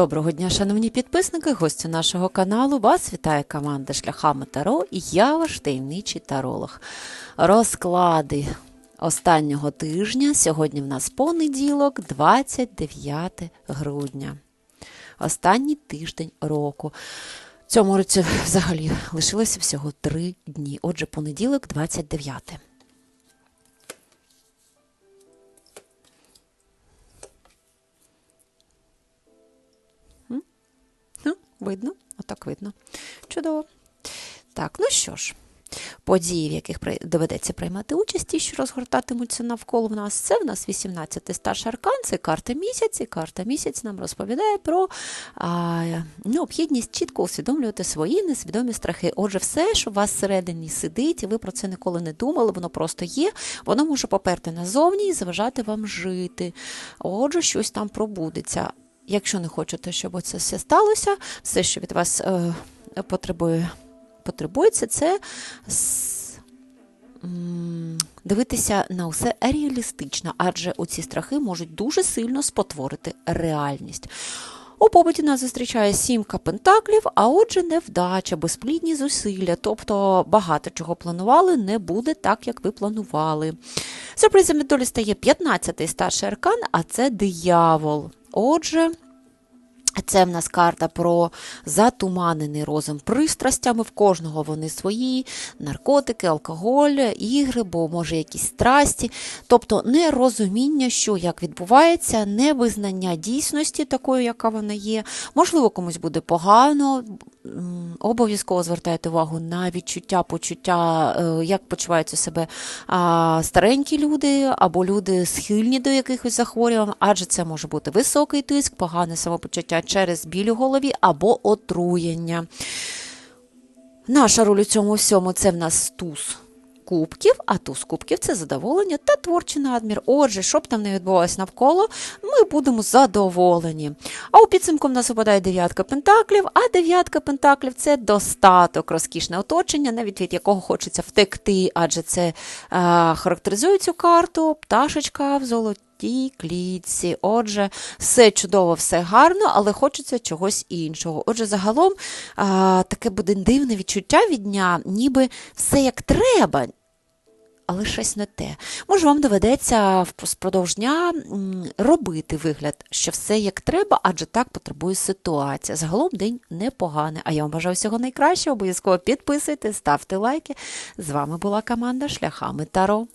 Доброго дня, шановні підписники, гості нашого каналу. Вас вітає команда Шляхами Таро і я ваш таємничий таролог. Розклади останнього тижня. Сьогодні в нас понеділок, 29 грудня. Останній тиждень року. Цьому році взагалі лишилося всього три дні. Отже, понеділок, 29. Видно, отак видно. Чудово. Так, ну що ж, події, в яких доведеться приймати участь, ті, що розгортатимуться навколо в нас, це в нас 18-й старший аркан, це карта місяць, і карта місяць нам розповідає про а, необхідність чітко усвідомлювати свої несвідомі страхи. Отже, все, що у вас всередині сидить, і ви про це ніколи не думали, воно просто є, воно може поперти назовні і заважати вам жити. Отже, щось там пробудеться. Якщо не хочете, щоб це все сталося, все, що від вас е, потребує, потребується, це дивитися на усе реалістично, адже оці страхи можуть дуже сильно спотворити реальність. У побуті нас зустрічає сімка пентаклів, а отже, невдача, безплідні зусилля, тобто багато чого планували, не буде так, як ви планували. Сюрпризом від долі стає 15-й старший аркан, а це диявол. Отже, це в нас карта про затуманений розум пристрастями. В кожного вони свої, наркотики, алкоголь, ігри, бо може якісь страсті. Тобто нерозуміння, що як відбувається, невизнання дійсності такою, яка вона є. Можливо, комусь буде погано. Обов'язково звертайте увагу на відчуття, почуття, е, як почуваються себе старенькі люди або люди схильні до якихось захворювань, адже це може бути високий тиск, погане самопочуття через біль у голові або отруєння. Наша роль у цьому всьому це в нас туз кубків, а туз кубків це задоволення та творчий надмір. Отже, що б там не відбувалося навколо, ми будемо задоволені. А у підсумку в нас випадає дев'ятка пентаклів, а дев'ятка пентаклів це достаток, розкішне оточення, навіть від якого хочеться втекти, адже це е, характеризує цю карту пташечка в золоті. Тій клітці. Отже, все чудово, все гарно, але хочеться чогось іншого. Отже, загалом а, таке буде дивне відчуття від дня, ніби все як треба, але щось не те. Може, вам доведеться впродовж дня робити вигляд, що все як треба, адже так потребує ситуація. Загалом день непоганий. А я вам бажаю всього найкращого. Обов'язково підписуйтесь, ставте лайки. З вами була команда Шляхами Таро.